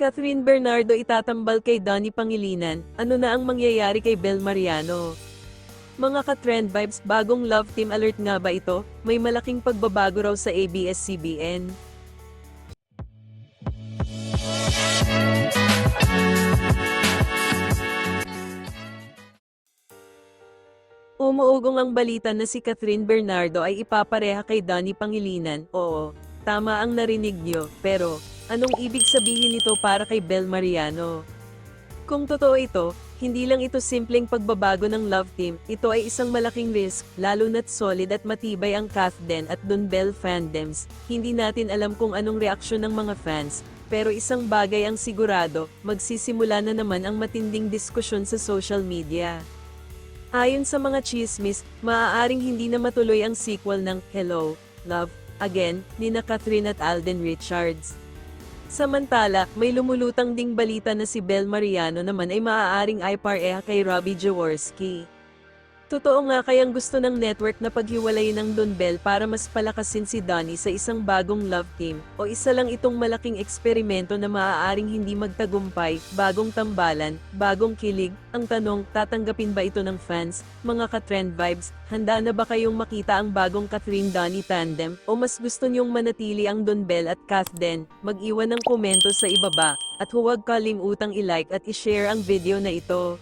Catherine Bernardo itatambal kay Donnie Pangilinan, ano na ang mangyayari kay Bel Mariano? Mga ka-trend vibes, bagong love team alert nga ba ito? May malaking pagbabago raw sa ABS-CBN. Umuugong ang balita na si Catherine Bernardo ay ipapareha kay Donnie Pangilinan. Oo, tama ang narinig nyo, pero anong ibig sabihin nito para kay Bel Mariano? Kung totoo ito, hindi lang ito simpleng pagbabago ng love team, ito ay isang malaking risk, lalo na't solid at matibay ang Kathden at Don Bell fandoms. Hindi natin alam kung anong reaksyon ng mga fans, pero isang bagay ang sigurado, magsisimula na naman ang matinding diskusyon sa social media. Ayon sa mga chismis, maaaring hindi na matuloy ang sequel ng Hello, Love, Again, ni na Catherine at Alden Richards. Samantala, may lumulutang ding balita na si Bel Mariano naman ay maaaring ay pareha kay Robbie Jaworski. Totoo nga kayang gusto ng network na paghiwalayin ng Don Bell para mas palakasin si Donnie sa isang bagong love team, o isa lang itong malaking eksperimento na maaaring hindi magtagumpay, bagong tambalan, bagong kilig, ang tanong, tatanggapin ba ito ng fans, mga ka-trend vibes, handa na ba kayong makita ang bagong Catherine Donnie tandem, o mas gusto niyong manatili ang Don Bell at Kath Den, mag-iwan ng komento sa ibaba, at huwag kalimutang i-like at i-share ang video na ito.